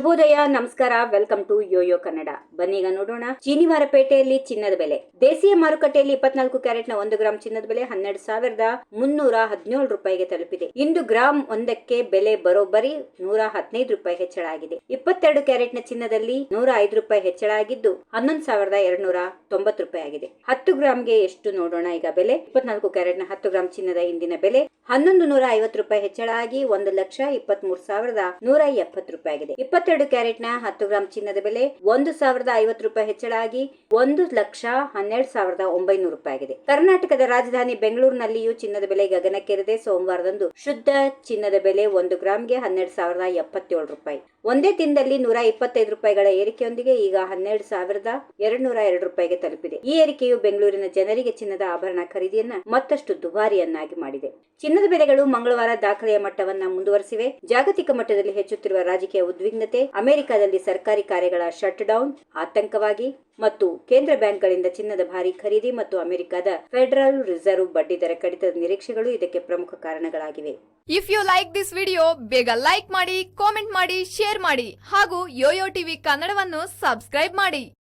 ಶುಭೋದಯ, ನಮಸ್ಕಾರ welcome to YoYo Kannada ಬನ್ನೀಗ ನೋಡೋಣ. ಚೀನಿವಾರಪೇಟೆಯಲ್ಲಿ ಚಿನ್ನದ ಬೆಲೆ. ದೇಸಿಯ ಮಾರುಕಟ್ಟೆಯಲ್ಲಿ ಇಪ್ಪತ್ನಾಲ್ಕು ಕ್ಯಾರೆಟ್ನ ಒಂದು ಗ್ರಾಂ ಚಿನ್ನದ ಬೆಲೆ ಹನ್ನೆರಡು ಸಾವಿರದ ಮುನ್ನೂರ ಹದಿನೇಳು ರೂಪಾಯಿಗೆ ತಲುಪಿದೆ. ಇಂದು ಗ್ರಾಮ್ ಒಂದಕ್ಕೆ ಬೆಲೆ ಬರೋಬ್ಬರಿ ನೂರ ಹದಿನೈದು ರೂಪಾಯಿ ಹೆಚ್ಚಳ ಆಗಿದೆ. ಇಪ್ಪತ್ತೆರಡು ಕ್ಯಾರೆಟ್ನ ಚಿನ್ನದಲ್ಲಿ ನೂರ ಐದು ರೂಪಾಯಿ ಹೆಚ್ಚಳ ಆಗಿದ್ದು, ಹನ್ನೊಂದು ಸಾವಿರದ ಎರಡು ನೂರ ತೊಂಬತ್ತು ರೂಪಾಯಿ ಆಗಿದೆ. ಹತ್ತು ಗ್ರಾಮ್ಗೆ ಎಷ್ಟು ನೋಡೋಣ ಈಗ ಬೆಲೆ? ಇಪ್ಪತ್ನಾಲ್ಕು ನ ಹತ್ತು ಗ್ರಾಂ ಚಿನ್ನದ ಇಂದಿನ ಬೆಲೆ ಹನ್ನೊಂದು ನೂರ ಐವತ್ತು ರೂಪಾಯಿ ಹೆಚ್ಚಳ ಆಗಿ ಒಂದು ಲಕ್ಷ ಇಪ್ಪತ್ತ್ ಮೂರು ಸಾವಿರದ ನೂರ ಎಪ್ಪತ್ತು ರೂಪಾಯಿ ಆಗಿದೆ. ಇಪ್ಪತ್ತೆರಡು ಕ್ಯಾರೆಟ್ನ ಹತ್ತು ಗ್ರಾಂ ಚಿನ್ನದ ಬೆಲೆ ಒಂದು ಸಾವಿರದ ಐವತ್ತು ರೂಪಾಯಿ ಹೆಚ್ಚಳ ಆಗಿ ಒಂದು ಲಕ್ಷ ಹನ್ನೆರಡು ಸಾವಿರದ ಒಂಬೈನೂರು ರೂಪಾಯಿ ಆಗಿದೆ. ಕರ್ನಾಟಕದ ರಾಜಧಾನಿ ಬೆಂಗಳೂರಿನಲ್ಲಿಯೂ ಚಿನ್ನದ ಬೆಲೆ ಗಗನಕ್ಕೇರಿದೆ. ಸೋಮವಾರದಂದು ಶುದ್ಧ ಚಿನ್ನದ ಬೆಲೆ ಒಂದು ಗ್ರಾಂಗೆ ಹನ್ನೆರಡು ಸಾವಿರದ ಎಪ್ಪತ್ತೇಳು ರೂಪಾಯಿ. ಒಂದೇ ದಿನದಲ್ಲಿ ನೂರ ಇಪ್ಪತ್ತೈದು ರೂಪಾಯಿಗಳ ಏರಿಕೆಯೊಂದಿಗೆ ಈಗ ಹನ್ನೆರಡು ಸಾವಿರದ ಎರಡು ನೂರ ಎರಡು ರೂಪಾಯಿಗೆ ತಲುಪಿದೆ. ಈ ಏರಿಕೆಯು ಬೆಂಗಳೂರಿನ ಜನರಿಗೆ ಚಿನ್ನದ ಆಭರಣ ಖರೀದಿಯನ್ನ ಮತ್ತಷ್ಟು ದುಬಾರಿಯನ್ನಾಗಿ ಮಾಡಿದೆ. ಚಿನ್ನದ ಬೆಲೆಗಳು ಮಂಗಳವಾರ ದಾಖಲೆಯ ಮಟ್ಟವನ್ನ ಮುಂದುವರೆಸಿವೆ. ಜಾಗತಿಕ ಮಟ್ಟದಲ್ಲಿ ಹೆಚ್ಚುತ್ತಿರುವ ರಾಜಕೀಯ ಉದ್ವಿಗ್ನತೆ, ಅಮೆರಿಕದಲ್ಲಿ ಸರ್ಕಾರಿ ಕಾರ್ಯಗಳ ಶಟ್ ಡೌನ್ ಆತಂಕವಾಗಿ ಮತ್ತು ಕೇಂದ್ರ ಬ್ಯಾಂಕ್ಗಳಿಂದ ಚಿನ್ನದ ಭಾರಿ ಖರೀದಿ ಮತ್ತು ಅಮೆರಿಕದ ಫೆಡರಲ್ ರಿಸರ್ವ್ ಬಡ್ಡಿದರ ಕಡಿತದ ನಿರೀಕ್ಷೆಗಳು ಇದಕ್ಕೆ ಪ್ರಮುಖ ಕಾರಣಗಳಾಗಿವೆ. If you like this video ಬೇಗ ಲೈಕ್ ಮಾಡಿ ಕಾಮೆಂಟ್ ಮಾಡಿ ಶೇರ್ ಮಾಡಿ ಹಾಗೂ ಯೋಯೋ ಟಿವಿ ಕನ್ನಡವನ್ನು ಸಬ್ಸ್ಕ್ರೈಬ್ ಮಾಡಿ.